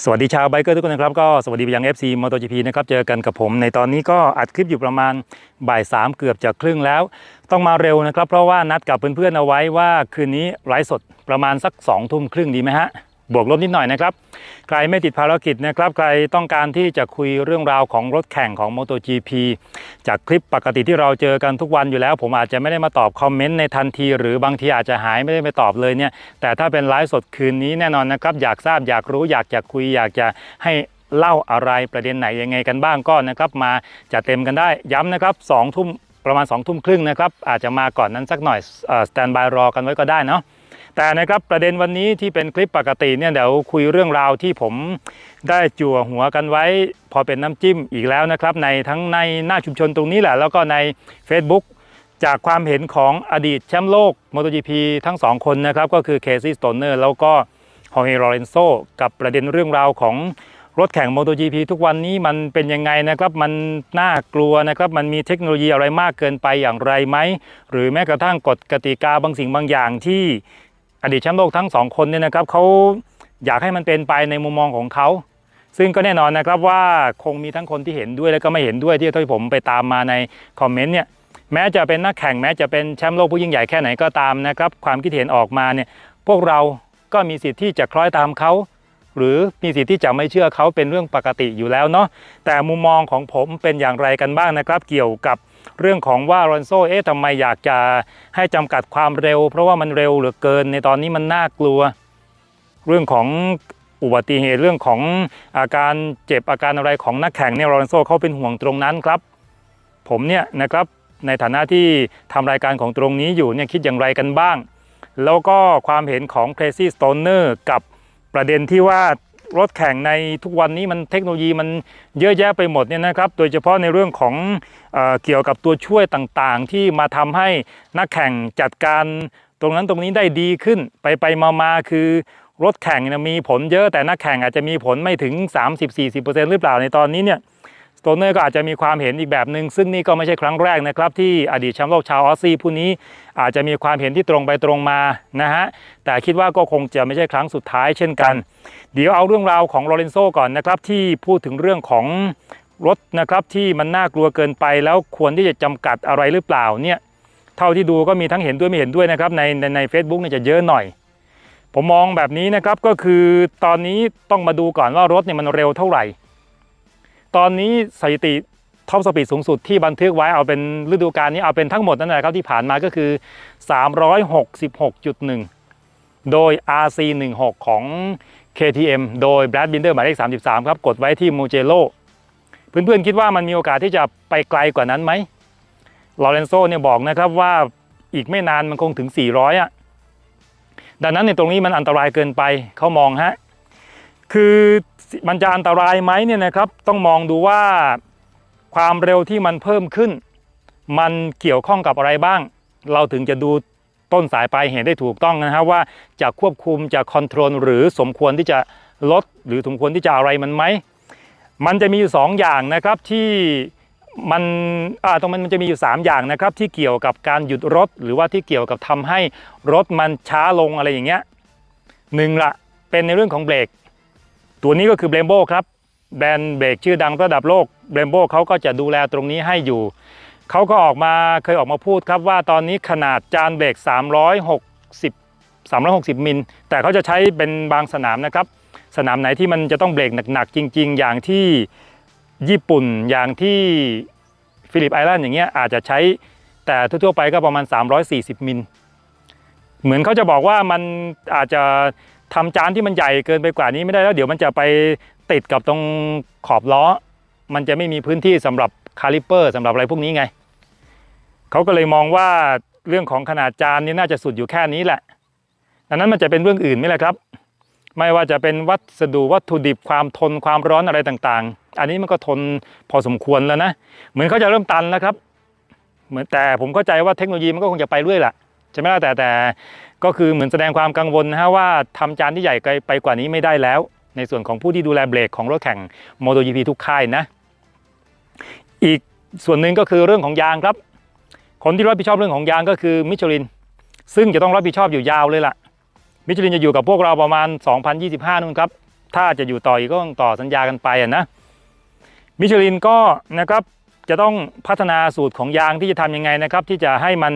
สวัสดีชาวไบเกอร์ทุกคนนะครับก็สวัสดีไปยัง FC MotoGP นะครับเจอกันกับผมในตอนนี้ก็อัดคลิปอยู่ประมาณบ่ายสามเกือบจะครึ่งแล้ว ต้องมาเร็วนะครับ เพราะว่านัดกับเพื่อนๆเอาไว้ว่าคืนนี้ไลฟ์สดประมาณสัก2องทุ่มครึ่งดีไหมฮะ บวกลบนิดหน่อยนะครับ ใครไม่ติดภารกิจนะครับ ใครต้องการที่จะคุยเรื่องราวของรถแข่งของ MotoGP จากคลิปปกติที่เราเจอกันทุกวันอยู่แล้ว ผมอาจจะไม่ได้มาตอบคอมเมนต์ในทันที หรือบางทีอาจจะหายไม่ได้ไปตอบเลยเนี่ย แต่ถ้าเป็นไลฟ์สดคืนนี้แน่นอนนะครับ อยากทราบอยากรู้อยากจะคุยอยากจะให้เล่าอะไรประเด็นไหนยังไงกันบ้างก็นะครับ มาจะเต็มกันได้ย้ำนะครับสองทุ่มประมาณ2องทุ่มครึ่งนะครับอาจจะมาก่อนนั้นสักหน่อยสแตนบายรอกันไว้ก็ได้เนาะ แต่นะครับประเด็นวันนี้ที่เป็นคลิปปกติเนี่ยเดี๋ยวคุยเรื่องราวที่ผมได้จั่วหัวกันไว้ พอเป็นน้ำจิ้มอีกแล้วนะครับ ในทั้งในหน้าชุมชนตรงนี้แหละ แล้วก็ใน Facebook จากความเห็นของอดีตแชมป์โลก MotoGP ทั้งสองคนนะครับ ก็คือเคซี่สโตนเนอร์แล้วก็ฮองเฮโรเรนโซกับประเด็นเรื่องราวของรถแข่ง MotoGP ทุกวันนี้มันเป็นยังไงนะครับ มันน่ากลัวนะครับ มันมีเทคโนโลยีอะไรมากเกินไปอย่างไรไหม หรือแม้กระทั่งกฎกติกาบางสิ่งบางอย่างที่ อดีตแชมป์โลกทั้งสองคนเนี่ยนะครับเขาอยากให้มันเป็นไปในมุมมองของเขา ซึ่งก็แน่นอนนะครับว่าคงมีทั้งคนที่เห็นด้วยและก็ไม่เห็นด้วยที่ที่ผมไปตามมาในคอมเมนต์เนี่ยแม้จะเป็นนักแข่งแม้จะเป็นแชมป์โลกผู้ยิ่งใหญ่แค่ไหนก็ตามนะครับความคิดเห็นออกมาเนี่ยพวกเราก็มีสิทธิ์ที่จะคล้อยตามเขาหรือมีสิทธิ์ที่จะไม่เชื่อเขาเป็นเรื่องปกติอยู่แล้วเนาะแต่มุมมองของผมเป็นอย่างไรกันบ้างนะครับ เกี่ยวกับ เรื่องของว่าโรนโซเอ๊ะทำไมอยากจะให้จำกัดความเร็ว เพราะว่ามันเร็วเหลือเกินในตอนนี้มันน่ากลัว เรื่องของอุบัติเหตุเรื่องของอาการเจ็บอาการอะไรของนักแข่งเนี่ยโรนโซเขาเป็นห่วงตรงนั้นครับ ผมเนี่ยนะครับในฐานะที่ทำรายการของตรงนี้อยู่เนี่ยคิดอย่างไรกันบ้าง แล้วก็ความเห็นของ Crazy Stoner กับประเด็นที่ว่า รถแข่งในทุกวันนี้มันเทคโนโลยีมันเยอะแยะไปหมดเนี่ยนะครับ โดยเฉพาะในเรื่องของเอเกี่ยวกับตัวช่วยต่างๆ ที่มาทำให้นักแข่งจัดการตรงนั้นตรงนี้ได้ดีขึ้นไปไปมามาคือรถแข่งมีผลเยอะแต่นักแข่งอาจจะมีผลไม่ถึง 30-40%หรือเปล่าในตอนนี้เนี่ย โตเนอร์ก็อาจจะมีความเห็นอีกแบบหนึ่งซึ่งนี่ก็ไม่ใช่ครั้งแรกนะครับ ที่อดีตแชมป์โลกชาวออสซี่ผู้นี้อาจจะมีความเห็นที่ตรงไปตรงมานะฮะแต่คิดว่าก็คงจะไม่ใช่ครั้งสุดท้ายเช่นกัน เดี๋ยวเอาเรื่องราวของโรเลนโซก่อนนะครับที่พูดถึงเรื่องของรถนะครับที่มันน่ากลัวเกินไปแล้วควรที่จะจำกัดอะไรหรือเปล่าเนี่ยเท่าที่ดูก็มีทั้งเห็นด้วยไม่เห็นด้วยนะครับในในในเฟซบุ๊กเนี่ยจะเยอะหน่อย ผมมองแบบนี้นะครับก็คือตอนนี้ต้องมาดูก่อนว่ารถเนี่ยมันเร็วเท่าไหร่ ตอนนี้สถิติท็อปสปีดสูงสุดที่บันทึกไว้เอาเป็นฤดูกาลนี้เอาเป็นทั้งหมดนั่นแหละครับที่ผ่านมาก็คือ 366.1 โดย RC16 ของ KTM โดย Brad Binder หมายเลข 33 ครับ กดไว้ที่ Mugello เพื่อนๆคิดว่ามันมีโอกาสที่จะไปไกลกว่านั้นไหมลอเรนโซเนี่ยบอกนะครับว่าอีกไม่นานมันคงถึง 400 อะ ดังนั้นในตรงนี้มันอันตรายเกินไปเขามองฮะ คือมันจะอันตรายไหมเนี่ยนะครับ ต้องมองดูว่าความเร็วที่มันเพิ่มขึ้น มันเกี่ยวข้องกับอะไรบ้าง เราถึงจะดูต้นสายปลายเหตุได้ถูกต้องนะครับว่าจะควบคุมจะคอนโทรลหรือสมควรที่จะลดหรือสมควรที่จะอะไรมันไหมมันจะมีอยู่สองอย่างนะครับที่มันอ่าตรงมันมันจะมีอยู่ 3 อย่างนะครับที่เกี่ยวกับการหยุดรถ หรือว่าที่เกี่ยวกับทำให้รถมันช้าลงอะไรอย่างเงี้ยหนึ่งละเป็นในเรื่องของเบรก ตัวนี้ก็คือเบรมโบครับแบรนด์เบรกชื่อดังระดับโลกเบรมโบเขาก็จะดูแลตรงนี้ให้อยู่ เขาก็ออกมาเคยออกมาพูดครับว่าตอนนี้ขนาดจานเบรก 360 360 มิล แต่เขาจะใช้เป็นบางสนามนะครับ สนามไหนที่มันจะต้องเบรกหนักๆ จริง ๆ อย่างที่ญี่ปุ่นอย่างที่ฟิลิปไอแลนด์อย่างเงี้ยอาจจะใช้แต่ทั่วๆไปก็ประมาณ 340 มิล เหมือนเขาจะบอกว่ามันอาจจะ ทำจานที่มันใหญ่เกินไปกว่านี้ไม่ได้แล้วเดี๋ยวมันจะไปติดกับตรงขอบล้อ มันจะไม่มีพื้นที่สำหรับคาลิเปอร์สำหรับอะไรพวกนี้ไงเขาก็เลยมองว่าเรื่องของขนาดจานนี่น่าจะสุดอยู่แค่นี้แหละดังนั้นมันจะเป็นเรื่องอื่นไหมล่ะครับ ไม่ว่าจะเป็นวัสดุวัตถุดิบความทนความร้อนอะไรต่างๆ อันนี้มันก็ทนพอสมควรแล้วนะ เหมือนเขาจะเริ่มตันแล้วครับ เหมือนแต่ผมเข้าใจว่าเทคโนโลยีมันก็คงจะไปเรื่อยแหละใช่ไหมล่ะแต่แต่ ก็คือเหมือนแสดงความกังวลนะฮะว่าทำจานที่ใหญ่ไกลไปกว่านี้ไม่ได้แล้ว ในส่วนของผู้ที่ดูแลเบรกของรถแข่ง MotoGP ทุกค่ายนะ อีกส่วนหนึ่งก็คือเรื่องของยางครับ คนที่รับผิดชอบเรื่องของยางก็คือมิชลิน ซึ่งจะต้องรับผิดชอบอยู่ยาวเลยล่ะ มิชลินจะอยู่กับพวกเราประมาณ 2025นู่นครับ ถ้าจะอยู่ต่ออีกก็ต้องต่อสัญญากันไปอะนะ มิชลินก็นะครับจะต้องพัฒนาสูตรของยางที่จะทำยังไงนะครับ ที่จะให้มัน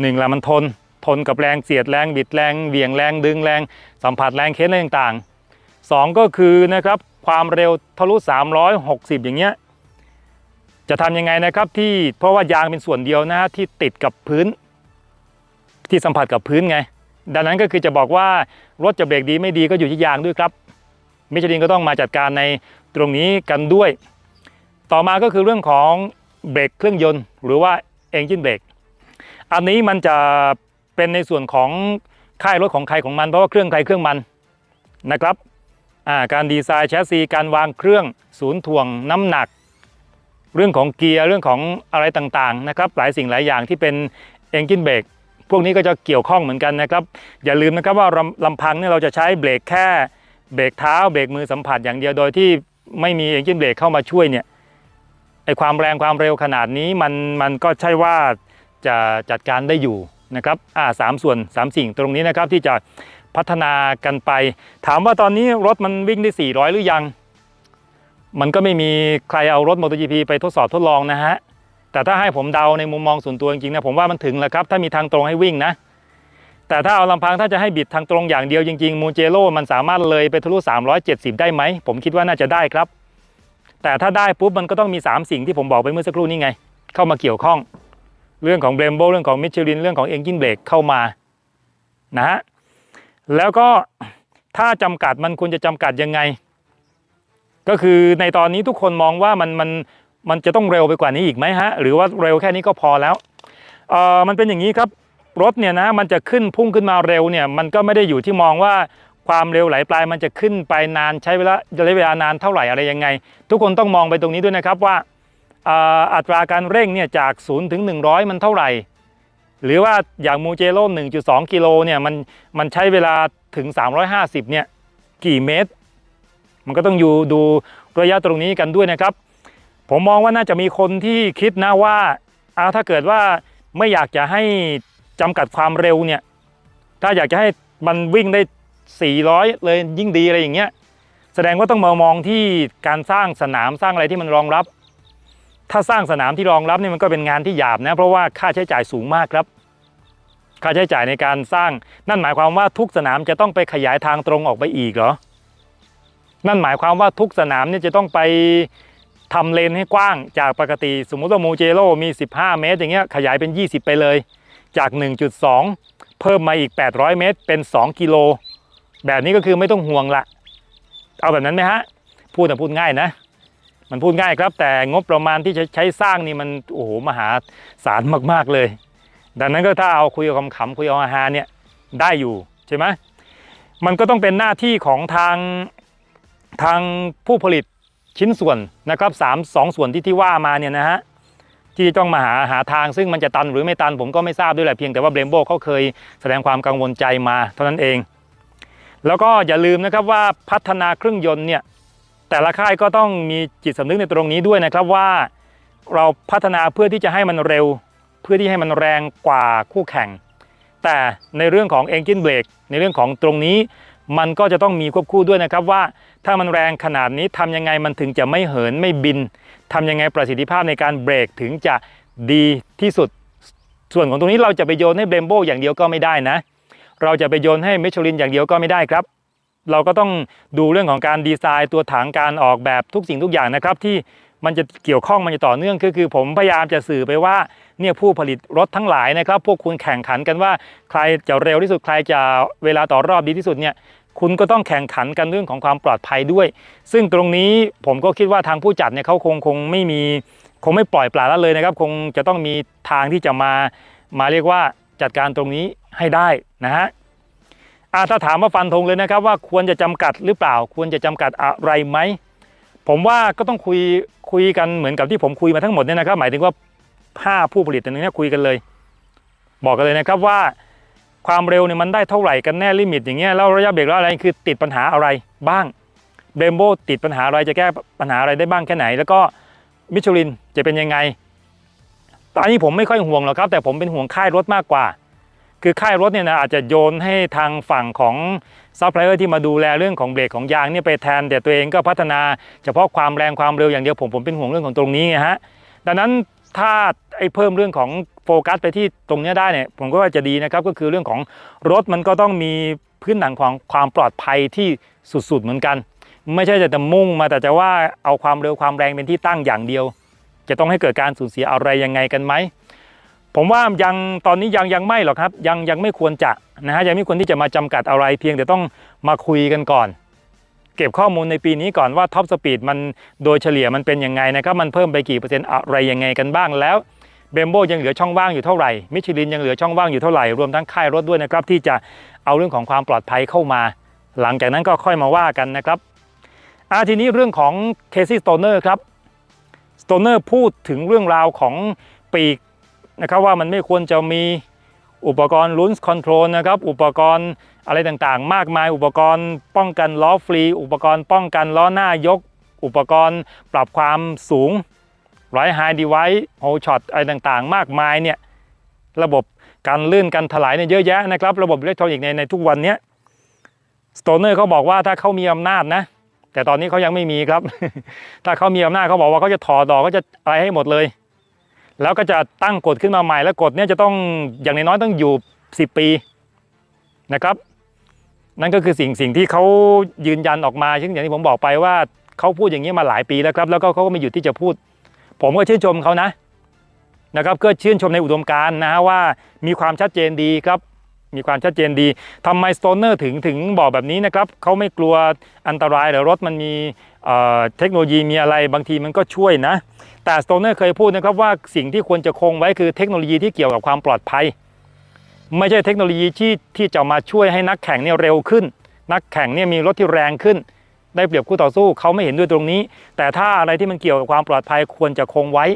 หนึ่งละมันทน ทนกับแรงเสียดแรงบิดแรงเหวี่ยงแรงดึงแรงสัมผัสแรงเค้นอะไรต่างๆสองก็คือนะครับความเร็วทะลุ 360 อย่างเงี้ยจะทำยังไงนะครับที่เพราะว่ายางเป็นส่วนเดียวนะฮะที่ติดกับพื้น ที่สัมผัสกับพื้นไง ดังนั้นก็คือจะบอกว่ารถจะเบรกดีไม่ดีก็อยู่ที่ยางด้วยครับมิชลินก็ต้องมาจัดการในตรงนี้กันด้วย ต่อมาก็คือเรื่องของเบรกเครื่องยนต์ หรือว่า engine brake อันนี้มันจะ เป็นในส่วนของค่ายรถของใครของมันเพราะว่าเครื่องใครเครื่องมันนะครับาการดีไซน์แชสซีการวางเครื่องศูนย์ถ่วงน้ำหนัก เรื่องของเกียร์เรื่องของอะไรต่างๆนะครับหลายสิ่งหลายอย่างที่เป็น engine brake พวกนี้ก็จะเกี่ยวข้องเหมือนกันนะครับ อย่าลืมนะครับว่าลำพังเนี่ยเราจะใช้เบรกแค่เบรกเท้าเบรกมือสัมผัสอย่างเดียวโดยที่ไม่มี engine brake เข้ามาช่วยเนี่ยไอความแรงความเร็วขนาดนี้มันมันก็ใช่ว่าจะจัดการได้อยู่ นะครับอ่าสามส่วนสามสิ่งตรงนี้นะครับที่จะพัฒนากันไป ถามว่าตอนนี้รถมันวิ่งได้ 400 หรือยัง มันก็ไม่มีใครเอารถ MotoGP ไปทดสอบทดลองนะฮะ แต่ถ้าให้ผมเดาในมุมมองส่วนตัวจริงๆนะผมว่ามันถึงแล้วครับ ถ้ามีทางตรงให้วิ่งนะ แต่ถ้าเอาลำพังถ้าจะให้บิดทางตรงอย่างเดียวจริงๆมูเจโร่มันสามารถเลยไปทะลุ 370 ได้ไหม ผมคิดว่าน่าจะได้ครับ แต่ถ้าได้ปุ๊บมันก็ต้องมี 3 สิ่งที่ผมบอกไปเมื่อสักครู่นี้ไง เข้ามาเกี่ยวข้อง เรื่องของเบรมโบเรื่องของมิชลิน เรื่องของเอนจินเบรกเข้ามานะฮะแล้วก็ถ้าจำกัดมันควรจะจำกัดยังไง ก็คือในตอนนี้ทุกคนมองว่ามันมันมันจะต้องเร็วไปกว่านี้อีกไหมฮะหรือว่าเร็วแค่นี้ก็พอแล้วเออมันเป็นอย่างนี้ครับรถเนี่ยนะมันจะขึ้นพุ่งขึ้นมาเร็วเนี่ยมันก็ไม่ได้อยู่ที่มองว่าความเร็วไหลปลายมันจะขึ้นไปนานใช้เวลาระยะเวลานานเท่าไหร่อะไรยังไง ทุกคนต้องมองไปตรงนี้ด้วยนะครับว่า อัตราการเร่งเนี่ยจาก0ถึง100 มันเท่าไหร่ หรือว่าอย่างมูเจโร่1.2 กิโลเนี่ยมันมันใช้เวลาถึง 350เนี่ยกี่เมตร มันก็ต้องอยู่ดูระยะตรงนี้กันด้วยนะครับ ผมมองว่าน่าจะมีคนที่คิดนะว่าเอาถ้าเกิดว่าไม่อยากจะให้จำกัดความเร็วเนี่ยถ้าอยากจะให้มันวิ่งได้ 400 เลยยิ่งดีอะไรอย่างเงี้ยแสดงว่าต้องมามองที่การสร้างสนามสร้างอะไรที่มันรองรับ ถ้าสร้างสนามที่รองรับนี่มันก็เป็นงานที่หยาบนะ เพราะว่าค่าใช้จ่ายสูงมากครับ ค่าใช้จ่ายในการสร้าง นั่นหมายความว่าทุกสนามจะต้องไปขยายทางตรงออกไปอีกเหรอ นั่นหมายความว่าทุกสนามเนี่ยจะต้องไปทำเลนให้กว้างจากปกติ สมมุติว่ามูเจโร่มี 15 เมตร อย่างเงี้ยขยายเป็น 20 ไปเลย จาก 1.2 เพิ่มมาอีก 800 เมตร เป็น 2 กิโล แบบนี้ก็คือไม่ต้องห่วงละ เอาแบบนั้นไหมฮะ พูดแต่พูดง่ายนะ มันพูดง่ายครับ แต่งบประมาณที่จะใช้สร้างนี่มันโอ้โหมหาศาลมากๆเลย ดังนั้นก็ถ้าเอาคุยเอาขำๆคุยเอาฮาๆเนี่ยได้อยู่ใช่ไหมมันก็ต้องเป็นหน้าที่ของทางทางผู้ผลิตชิ้นส่วนนะครับสามสองส่วนที่ที่ว่ามาเนี่ยนะฮะที่ต้องมาหาหาทางซึ่งมันจะตันหรือไม่ตันผมก็ไม่ทราบด้วยแหละเพียงแต่ว่าเบรมโบเขาเคยแสดงความกังวลใจมาเท่านั้นเอง แล้วก็อย่าลืมนะครับว่าพัฒนาเครื่องยนต์เนี่ย แต่ละค่ายก็ต้องมีจิตสำนึกในตรงนี้ด้วยนะครับว่า เราพัฒนาเพื่อที่จะให้มันเร็ว เพื่อที่ให้มันแรงกว่าคู่แข่ง แต่ในเรื่องของ engine brake ในเรื่องของตรงนี้ มันก็จะต้องมีควบคู่ด้วยนะครับว่า ถ้ามันแรงขนาดนี้ทำยังไงมันถึงจะไม่เหินไม่บินทำยังไงประสิทธิภาพในการเบรกถึงจะดีที่สุด ส่วนของตรงนี้เราจะไปโยนให้เบรมโบอย่างเดียวก็ไม่ได้นะ เราจะไปโยนให้มิชลินอย่างเดียวก็ไม่ได้ครับ เราก็ต้องดูเรื่องของการดีไซน์ตัวถังการออกแบบทุกสิ่งทุกอย่างนะครับ ที่มันจะเกี่ยวข้องมันจะต่อเนื่องก็คือผมพยายามจะสื่อไปว่าเนี่ยผู้ผลิตรถทั้งหลายนะครับ พวกคุณแข่งขันกันว่าใครจะเร็วที่สุดใครจะเวลาต่อรอบดีที่สุดเนี่ยคุณก็ต้องแข่งขันกันเรื่องของความปลอดภัยด้วย ซึ่งตรงนี้ผมก็คิดว่าทางผู้จัดเนี่ยเขาคงคงไม่มีคงไม่ปล่อยปละละเลยนะครับ คงจะต้องมีทางที่จะมามาเรียกว่าจัดการตรงนี้ให้ได้นะฮะ ถ้าถามว่าฟันธงเลยนะครับว่าควรจะจำกัดหรือเปล่า ควรจะจำกัดอะไรไหมผมว่าก็ต้องคุยคุยกันเหมือนกับที่ผมคุยมาทั้งหมดเนี่ยนะครับ หมายถึงว่าห้าผู้ผลิตตรงนี้คุยกันเลย บอกกันเลยนะครับว่าความเร็วเนี่ยมันได้เท่าไหร่กันแน่ลิมิตอย่างเงี้ยแล้วระยะเบรกแล้วอะไรคือติดปัญหาอะไรบ้างเบรมโบติดปัญหาอะไรจะแก้ปัญหาอะไรได้บ้างแค่ไหน แล้วก็มิชลินจะเป็นยังไงตอนนี้ผมไม่ค่อยห่วงหรอกครับ แต่ผมเป็นห่วงค่ายรถมากกว่า คือค่ายรถเนี่ยนะอาจจะโยนให้ทางฝั่งของซัพพลายเออร์ที่มาดูแลเรื่องของเบรกของยางเนี่ยไปแทน แต่ตัวเองก็พัฒนาเฉพาะความแรงความเร็วอย่างเดียวผมผมเป็นห่วงเรื่องของตรงนี้ไงฮะดังนั้นถ้าไอ้เพิ่มเรื่องของโฟกัสไปที่ตรงนี้ได้เนี่ยผมก็ว่าจะดีนะครับก็คือเรื่องของรถมันก็ต้องมีพื้นฐานของความปลอดภัยที่สุดๆเหมือนกัน ไม่ใช่จะแต่มุ่งมาแต่จะว่าเอาความเร็วความแรงเป็นที่ตั้งอย่างเดียว จะต้องให้เกิดการสูญเสียอะไรยังไงกันไหม ผมว่ายังตอนนี้ยังยังไม่หรอกครับ ยังยังไม่ควรจะนะฮะยังไม่ควรที่จะมาจำกัดอะไรเพียงแต่ต้องมาคุยกันก่อน เก็บข้อมูลในปีนี้ก่อนว่าท็อปสปีดมันโดยเฉลี่ยมันเป็นยังไงนะครับมันเพิ่มไปกี่เปอร์เซ็นต์อะไรยังไงกันบ้างแล้วเบมโบยังเหลือช่องว่างอยู่เท่าไหร่มิชลินยังเหลือช่องว่างอยู่เท่าไหร่รวมทั้งค่ายรถด้วยนะครับที่จะเอาเรื่องของความปลอดภัยเข้ามา หลังจากนั้นก็ค่อยมาว่ากันนะครับอาทีนี้เรื่องของเคซี่สโตเนอร์ครับสโตเนอร์พูดถึงเรื่องราวของปีก นะครับว่ามันไม่ควรจะมีอุปกรณ์ลุ้นคอนโทรลนะครับอุปกรณ์อะไรต่างๆ มากมาย อุปกรณ์ป้องกันล้อฟรี อุปกรณ์ป้องกันล้อหน้ายก อุปกรณ์ปรับความสูงไรไฮดีไวท์โฮช็อตอะไรต่างๆ มากมายเนี่ยระบบการลื่นการถลายเนี่ยเยอะแยะนะครับระบบอิเล็กทรอนิกส์ในในทุกวันนี้สโตเนอร์เขาบอกว่าถ้าเขามีอำนาจนะแต่ตอนนี้เขายังไม่มีครับ ถ้าเขามีอำนาจเขาบอกว่าเขาจะถอดดอกเขาจะอะไรให้หมดเลย แล้วก็จะตั้งกฎขึ้นมาใหม่แล้วกฎเนี้จะต้องอย่างน้อยต้องอยู่ 10 ปีนะครับ นั่นก็คือสิ่งสิ่งที่เขายืนยันออกมาซึ่งอย่างที่ผมบอกไปว่าเขาพูดอย่างนี้มาหลายปีแล้วครับ แล้วก็เขาก็ไม่หยุดที่จะพูด ผมก็ชื่นชมเขานะนะครับก็ชื่นชมในอุดมการณ์นะฮะว่ามีความชัดเจนดีครับ มีความชัดเจนดีทำไมสโตนเนอร์ถึงถึงบอกแบบนี้นะครับเขาไม่กลัวอันตรายหรือรถมันมีเทคโนโลยีมีอะไรบางทีมันก็ช่วยนะ แต่สโตเนอร์เคยพูดนะครับว่าสิ่งที่ควรจะคงไว้คือเทคโนโลยีที่เกี่ยวกับความปลอดภัย ไม่ใช่เทคโนโลยีที่ที่จะมาช่วยให้นักแข่งเนี่ยเร็วขึ้น นักแข่งเนี่ยมีรถที่แรงขึ้น ได้เปรียบคู่ต่อสู้เขาไม่เห็นด้วยตรงนี้ แต่ถ้าอะไรที่มันเกี่ยวกับความปลอดภัยควรจะคงไว้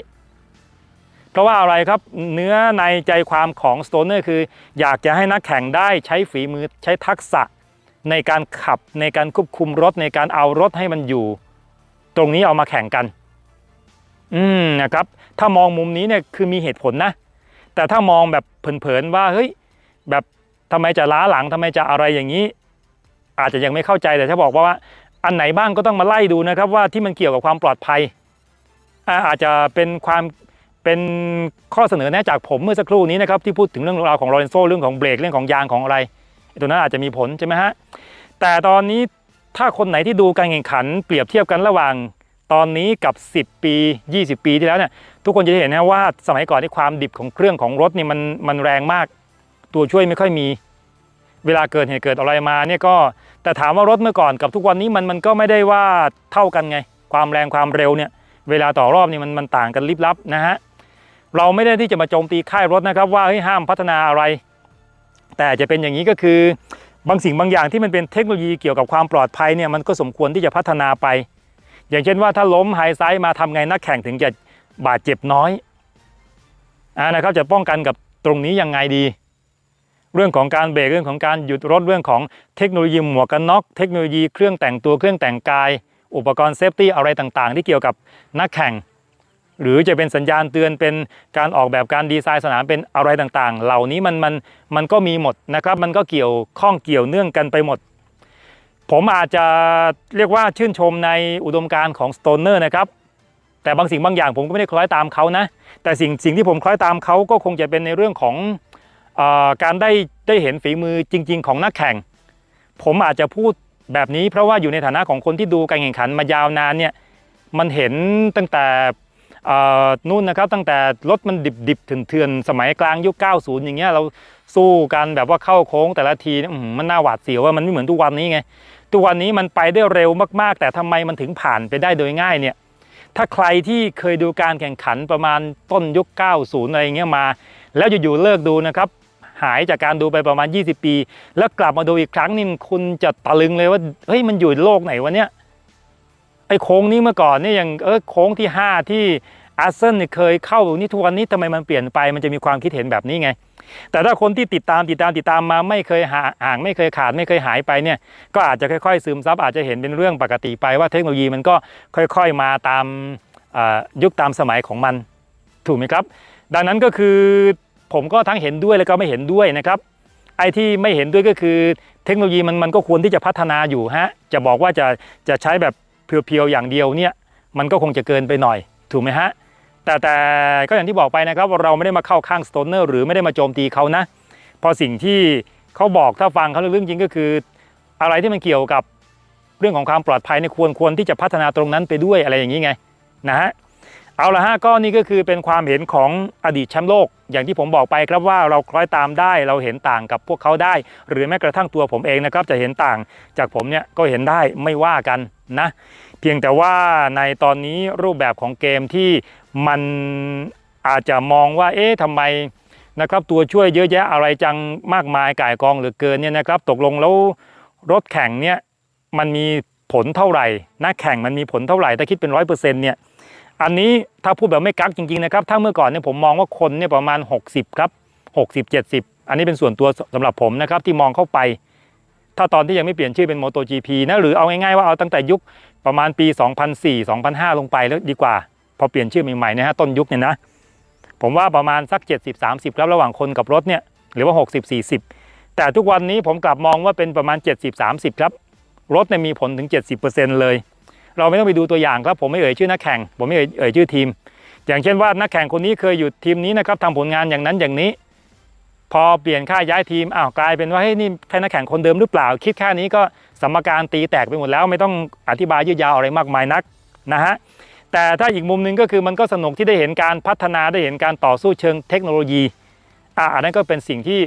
เพราะว่าอะไรครับเนื้อในใจความของสโตเนอร์คือ อยากจะให้นักแข่งได้ใช้ฝีมือใช้ทักษะในการขับในการควบคุมรถในการเอารถให้มันอยู่ ตรงนี้เอามาแข่งกัน อืมนะครับ ถ้ามองมุมนี้เนี่ยคือมีเหตุผลนะ แต่ถ้ามองแบบเผินๆว่าเฮ้ยแบบทำไมจะล้าหลังทำไมจะอะไรอย่างนี้ อาจจะยังไม่เข้าใจแต่ถ้าบอกว่าอันไหนบ้างก็ต้องมาไล่ดูนะครับ ว่าที่มันเกี่ยวกับความปลอดภัย อาอาจจะเป็นความเป็นข้อเสนอแนะจากผมเมื่อสักครู่นี้นะครับที่พูดถึงเรื่องราวของโรเลนโซเรื่องของเบรกเรื่องของยางของอะไรตัวนั้นอาจจะมีผลใช่ไหมฮะแต่ตอนนี้ถ้าคนไหนที่ดูการแข่งขัน เปรียบเทียบกันระหว่าง ตอนนี้กับ 10 ปี 20 ปีที่แล้วเนี่ยทุกคนจะได้เห็นนะว่าสมัยก่อนที่ความดิบของเครื่องของรถนี่มันมันแรงมาก ตัวช่วยไม่ค่อยมี เวลาเกิดเหตุเกิดอะไรมาเนี่ยก็แต่ถามว่ารถเมื่อก่อนกับทุกวันนี้มันมันก็ไม่ได้ว่าเท่ากันไง ความแรงความเร็วเนี่ยเวลาต่อรอบนี่มันมันต่างกันลิบลับนะฮะเราไม่ได้ที่จะมาโจมตีค่ายรถนะครับ ว่าเฮ้ยห้ามพัฒนาอะไร แต่จะเป็นอย่างนี้ก็คือบางสิ่งบางอย่างที่มันเป็นเทคโนโลยีเกี่ยวกับความปลอดภัยเนี่ยมันก็สมควรที่จะพัฒนาไป อย่างเช่นว่าถ้าล้มไฮไซด์มาทำไงนักแข่งถึงจะบาดเจ็บน้อยอ่านะครับจะป้องกันกับตรงนี้ยังไงดี เรื่องของการเบรกเรื่องของการหยุดรถเรื่องของเทคโนโลยีหมวกกันน็อกเทคโนโลยีเครื่องแต่งตัวเครื่องแต่งกาย อุปกรณ์เซฟตี้อะไรต่างๆ ที่เกี่ยวกับนักแข่ง หรือจะเป็นสัญญาณเตือนเป็นการออกแบบการดีไซน์สนามเป็นอะไรต่างๆ เหล่านี้มันมันมันก็มีหมดนะครับ มันก็เกี่ยวข้องเกี่ยวเนื่องกันไปหมด ผมอาจจะเรียกว่าชื่นชมในอุดมการณ์ของสโตนเนอร์นะครับ แต่บางสิ่งบางอย่างผมก็ไม่ได้คล้อยตามเขานะ แต่สิ่งสิ่งที่ผมคล้อยตามเขาก็คงจะเป็นในเรื่องของอการได้ได้เห็นฝีมือจริง ๆ ของนักแข่ง ผมอาจจะพูดแบบนี้เพราะว่าอยู่ในฐานะของคนที่ดูการแข่งขันมายาวนานเนี่ยมันเห็นตั้งแต่นู่นนะครับตั้งแต่รถมันดิบดิบๆเถื่อนสมัยกลางยุค 90 อย่างเงี้ยเราสู้กันแบบว่าเข้าโค้งแต่ละทีมันน่าหวาดเสียวว่ามันไม่เหมือนทุกวันนี้ไง ทุกวันนี้มันไปได้เร็วมากๆ แต่ทำไมมันถึงผ่านไปได้โดยง่ายเนี่ยถ้าใครที่เคยดูการแข่งขันประมาณต้นยุค 90 อะไรอย่างเงี้ยมา แล้วอยู่ๆเลิกดูนะครับ หายจากการดูไปประมาณ 20 ปี แล้วกลับมาดูอีกครั้งนี่คุณจะตะลึงเลยว่าเฮ้ยมันอยู่โลกไหนวะเนี่ยไอ้โค้งนี้เมื่อก่อนเนี่ยอย่างเออโค้งที่ 5 ที่อาร์เซนเนี่ยเคยเข้านี่ทุกวันนี้ทำไมมันเปลี่ยนไป มันจะมีความคิดเห็นแบบนี้ไง แต่ถ้าคนที่ติดตามติดตามติดตามมาไม่เคยหาห่างไม่เคยขาดไม่เคยหายไปเนี่ยก็อาจจะค่อย ๆ ซึมซับอาจจะเห็นเป็นเรื่องปกติไปว่าเทคโนโลยีมันก็ค่อยๆมาตามยุคตามสมัยของมันถูกไหมครับ ดังนั้นก็คือผมก็ทั้งเห็นด้วยแล้วก็ไม่เห็นด้วยนะครับไอ้ที่ไม่เห็นด้วยก็คือเทคโนโลยีมันมันก็ควรที่จะพัฒนาอยู่ฮะจะบอกว่าจะจะใช้แบบเพียวๆอย่างเดียวเนี่ยมันก็คงจะเกินไปหน่อยถูกไหมฮะ แต่แต่ก็อย่างที่บอกไปนะครับว่าเราไม่ได้มาเข้าข้างสโตนเนอร์หรือไม่ได้มาโจมตีเขานะ พอสิ่งที่เขาบอกถ้าฟังเขาเรื่องจริงก็คือ อะไรที่มันเกี่ยวกับเรื่องของความปลอดภัยเนี่ยควรควรที่จะพัฒนาตรงนั้นไปด้วยอะไรอย่างนี้ไงนะฮะเอาละฮะก็นี่ก็คือเป็นความเห็นของอดีตแชมป์โลก อย่างที่ผมบอกไปครับว่าเราคล้อยตามได้เราเห็นต่างกับพวกเขาได้ หรือแม้กระทั่งตัวผมเองนะครับจะเห็นต่างจากผมเนี่ยก็เห็นได้ไม่ว่ากัน นะเพียงแต่ว่าในตอนนี้รูปแบบของเกมที่มันอาจจะมองว่าเอ๊ะทำไมนะครับตัวช่วยเยอะแยะอะไรจังมากมายก่ายกองเหลือเกินเนี่ยนะครับ ตกลงแล้วรถแข่งเนี่ยมันมีผลเท่าไหร่นักแข่งมันมีผลเท่าไหร่ถ้าคิดเป็นร้อยเปอร์เซ็นต์เนี่ยอันนี้ถ้าพูดแบบไม่กักจริงๆนะครับถ้าเมื่อก่อนเนี่ยผมมองว่าคนเนี่ยประมาณ 60 ครับ 60 70 อันนี้เป็นส่วนตัวสำหรับผมนะครับที่มองเข้าไป ถ้าตอนที่ยังไม่เปลี่ยนชื่อเป็น MotoGP นะหรือเอาง่ายๆว่าเอาตั้งแต่ยุคประมาณปี 2004 2005 ลงไปแล้วดีกว่า พอเปลี่ยนชื่อใหม่ๆนะฮะต้นยุคเนี่ยนะ ผมว่าประมาณสัก 70 30 ครับระหว่างคนกับรถเนี่ยหรือว่า 60 40 แต่ทุกวันนี้ผมกลับมองว่าเป็นประมาณ 70 30 ครับ รถเนี่ยมีผลถึง 70%เลย เราไม่ต้องไปดูตัวอย่างครับผมไม่เอ่ยชื่อนักแข่ง ผมไม่เอ่ยเอ่ยชื่อทีม อย่างเช่นว่านักแข่งคนนี้เคยอยู่ทีมนี้นะครับทำผลงานอย่างนั้นอย่างนี้ พอเปลี่ยนค่ายย้ายทีมอ้าวกลายเป็นว่าเฮ้ยนี่ใช่นักแข่งคนเดิมหรือเปล่า คิดแค่นี้ก็สมการตีแตกไปหมดแล้วไม่ต้องอธิบายยืดยาวอะไรมากมายนักนะฮะแต่ถ้าอีกมุมหนึงก็คือมันก็สนุกที่ได้เห็นการพัฒนาได้เห็นการต่อสู้เชิงเทคโนโลยีอะอันนั้นก็เป็นสิ่งที่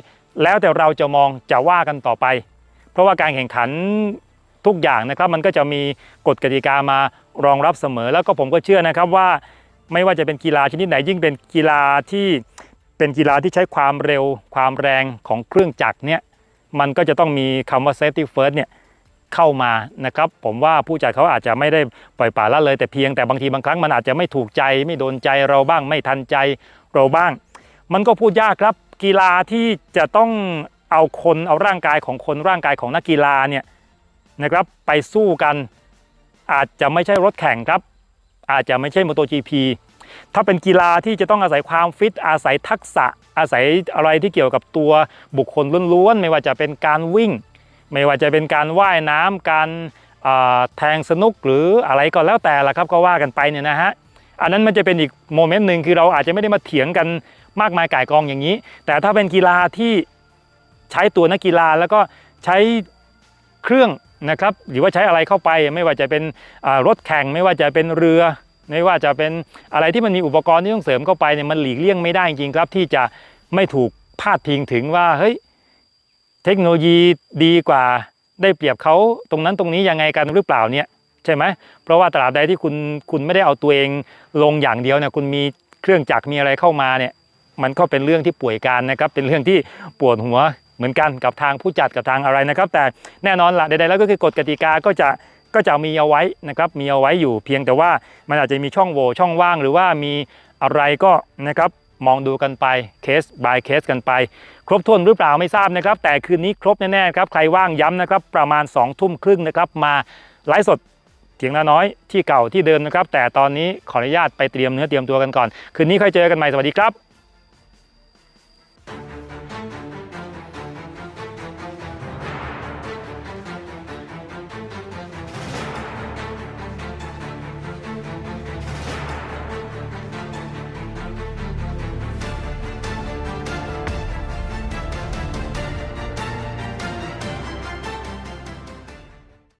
แล้วแต่เราจะมองจะว่ากันต่อไป เพราะว่าการแข่งขันทุกอย่างนะครับมันก็จะมีกฎกติกามารองรับเสมอ แล้วก็ผมก็เชื่อนะครับว่า ไม่ว่าจะเป็นกีฬาชนิดไหนยิ่งเป็นกีฬาที่ เป็นกีฬาที่ใช้ความเร็วความแรงของเครื่องจักรเนี่ยมันก็จะต้องมีคำว่า safety first เนี่ยเข้ามานะครับ ผมว่าผู้จัดเขาอาจจะไม่ได้ปล่อยปละละเลย แต่เพียงแต่บางทีบางครั้งมันอาจจะไม่ถูกใจ ไม่โดนใจเราบ้างไม่ทันใจเราบ้าง มันก็พูดยากครับ กีฬาที่จะต้องเอาคนเอาร่างกายของคนร่างกายของนักกีฬาเนี่ยนะครับไปสู้กัน อาจจะไม่ใช่รถแข่งครับ อาจจะไม่ใช่ MotoGP ถ้าเป็นกีฬาที่จะต้องอาศัยความฟิต อาศัยทักษะ อาศัยอะไรที่เกี่ยวกับตัวบุคคลล้วนๆ ไม่ว่าจะเป็นการวิ่ง ไม่ว่าจะเป็นการว่ายน้ำการแทงสนุกหรืออะไรก็แล้วแต่ละครับก็ว่ากันไปเนี่ยนะฮะอันนั้นมันจะเป็นอีกโมเมนต์หนึ่งคือเราอาจจะไม่ได้มาเถียงกันมากมายก่ายกองอย่างนี้ แต่ถ้าเป็นกีฬาที่ใช้ตัวนักกีฬาแล้วก็ใช้เครื่องนะครับหรือว่าใช้อะไรเข้าไปไม่ว่าจะเป็นรถแข่งไม่ว่าจะเป็นเรือ ไม่ว่าจะเป็นอะไรที่มันมีอุปกรณ์ที่ต้องเสริมเข้าไปเนี่ยมันหลีกเลี่ยงไม่ได้จริงครับ ที่จะไม่ถูกพาดพิงถึงว่าเฮ้ยเทคโนโลยีดีกว่าได้เปรียบเขาตรงนั้นตรงนี้ยังไงกันหรือเปล่าเนี่ยใช่ไหมเพราะว่าตราบใดที่คุณคุณไม่ได้เอาตัวเองลงอย่างเดียวเนี่ยคุณมีเครื่องจักรมีอะไรเข้ามาเนี่ยมันก็เป็นเรื่องที่ป่วยการนะครับ เป็นเรื่องที่ปวดหัวเหมือนกันกับทางผู้จัดกับทางอะไรนะครับ แต่แน่นอนละใดๆแล้วก็คือกฎกติกาก็จะ ก็จะมีเอาไว้นะครับมีเอาไว้อยู่เพียงแต่ว่ามันอาจจะมีช่องโหว่ช่องว่าง หรือว่ามีอะไรก็นะครับมองดูกันไปเคส by เคสกันไป ครบถ้วนหรือเปล่าไม่ทราบนะครับ แต่คืนนี้ครบแน่ๆครับใครว่างย้ำนะครับประมาณ2องทุ่มครึ่งนะครับมาไลฟ์สดเถียงนาน้อยที่เก่าที่เดิมนะครับ แต่ตอนนี้ขออนุญาตไปเตรียมเนื้อเตรียมตัวกันก่อน คืนนี้ค่อยเจอกันใหม่สวัสดีครับ